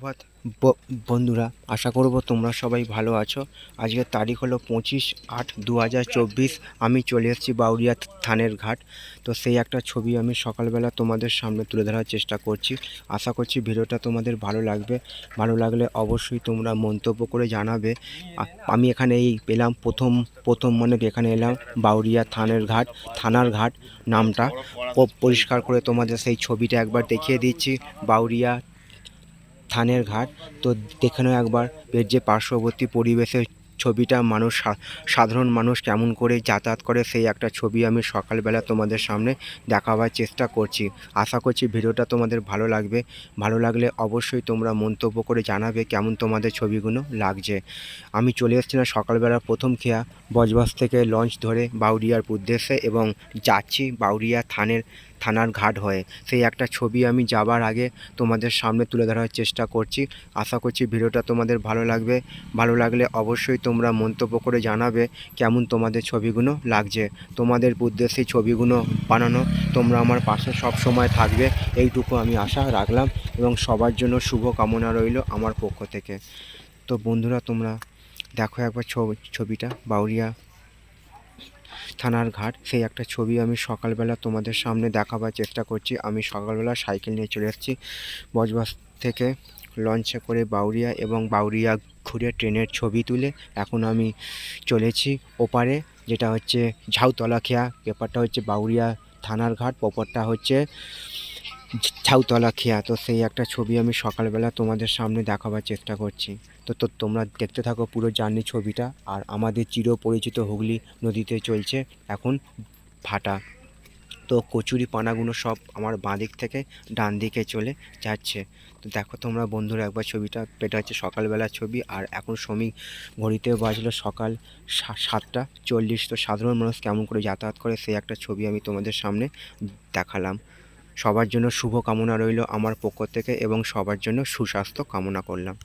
সুপ্রভাত বন্ধুরা, আশা করব তোমরা সবাই ভালো আছো। আজকের তারিখ হলো পঁচিশ আট দু আমি চলে এসেছি বাউরিয়া থানের ঘাট। তো সেই একটা ছবি আমি সকালবেলা তোমাদের সামনে তুলে ধরার চেষ্টা করছি। আশা করছি ভিডিওটা তোমাদের ভালো লাগবে। ভালো লাগলে অবশ্যই তোমরা মন্তব্য করে জানাবে। আমি এখানে এই পেলাম প্রথম প্রথম মানে এখানে এলাম বাউরিয়া থানের ঘাট, থানার ঘাট নামটা। পরিষ্কার করে তোমাদের সেই ছবিটা একবার দেখিয়ে দিচ্ছি। বাউরিয়া থানের ঘাট। তো দেখে একবার এর যে পার্শ্ববর্তী পরিবেশের ছবিটা, মানুষ সাধারণ মানুষ কেমন করে যাতায়াত করে, সেই একটা ছবি আমি সকালবেলা তোমাদের সামনে দেখাবার চেষ্টা করছি। আশা করছি ভিডিওটা তোমাদের ভালো লাগবে। ভালো লাগলে অবশ্যই তোমরা মন্তব্য করে জানাবে কেমন তোমাদের ছবিগুলো লাগছে। আমি চলে এসেছি না সকালবেলা প্রথম খেয়া বজবাস থেকে লঞ্চ ধরে বাউরিয়ার উদ্দেশ্যে এবং যাচ্ছি বাউরিয়া থানের থানার ঘাট হয়ে। সেই একটা ছবি আমি যাবার আগে তোমাদের সামনে তুলে ধরার চেষ্টা করছি। আশা করছি ভিডিওটা তোমাদের ভালো লাগবে। ভালো লাগলে অবশ্যই তোমরা মন্তব্য করে জানাবে কেমন তোমাদের ছবিগুলো লাগছে। তোমাদের উদ্দেশ্যে ছবিগুলো বানানো। তোমরা আমার পাশে সব সময় থাকবে। এইটুকু আমি আশা রাখলাম এবং সবার জন্য শুভ কামনা রইল আমার পক্ষ থেকে। তো বন্ধুরা, তোমরা দেখো একবার ছবি ছবিটা, বাউরিয়া থানার ঘাট। সেই একটা ছবি আমি সকালবেলা তোমাদের সামনে দেখাবার চেষ্টা করছি। আমি সকালবেলা সাইকেল নিয়ে চলে এসেছি বজবাস থেকে লঞ্চে করে বাউরিয়া এবং বাউরিয়া ঘুরে ট্রেনের ছবি তুলে এখন আমি চলেছি ওপারে, যেটা হচ্ছে ঝাউতলাখিয়া। পেপারটা হচ্ছে বাউরিয়া থানার ঘাট পপরটা হচ্ছে ঝাউতলা খেয়া তো সেই একটা ছবি আমি সকালবেলা তোমাদের সামনে দেখাবার চেষ্টা করছি। তো তো তোমরা দেখতে থাকো পুরো জার্নি ছবিটা। আর আমাদের চিরপরিচিত হুগলি নদীতে চলছে এখন ভাটা। তো কচুরি পানাগুলো সব আমার বাঁ দিক থেকে ডান দিকে চলে যাচ্ছে। তো দেখো তোমরা বন্ধুরা একবার ছবিটা এটা হচ্ছে সকালবেলার ছবি। আর এখন সময় ঘড়িতে বাজলো সকাল সাতটা চল্লিশ। তো সাধারণ মানুষ কেমন করে যাতায়াত করে সেই একটা ছবি আমি তোমাদের সামনে দেখালাম। সবার জন্য শুভ কামনা রইল আমার পক্ষ থেকে এবং সবার জন্য সুস্বাস্থ্য কামনা করলাম।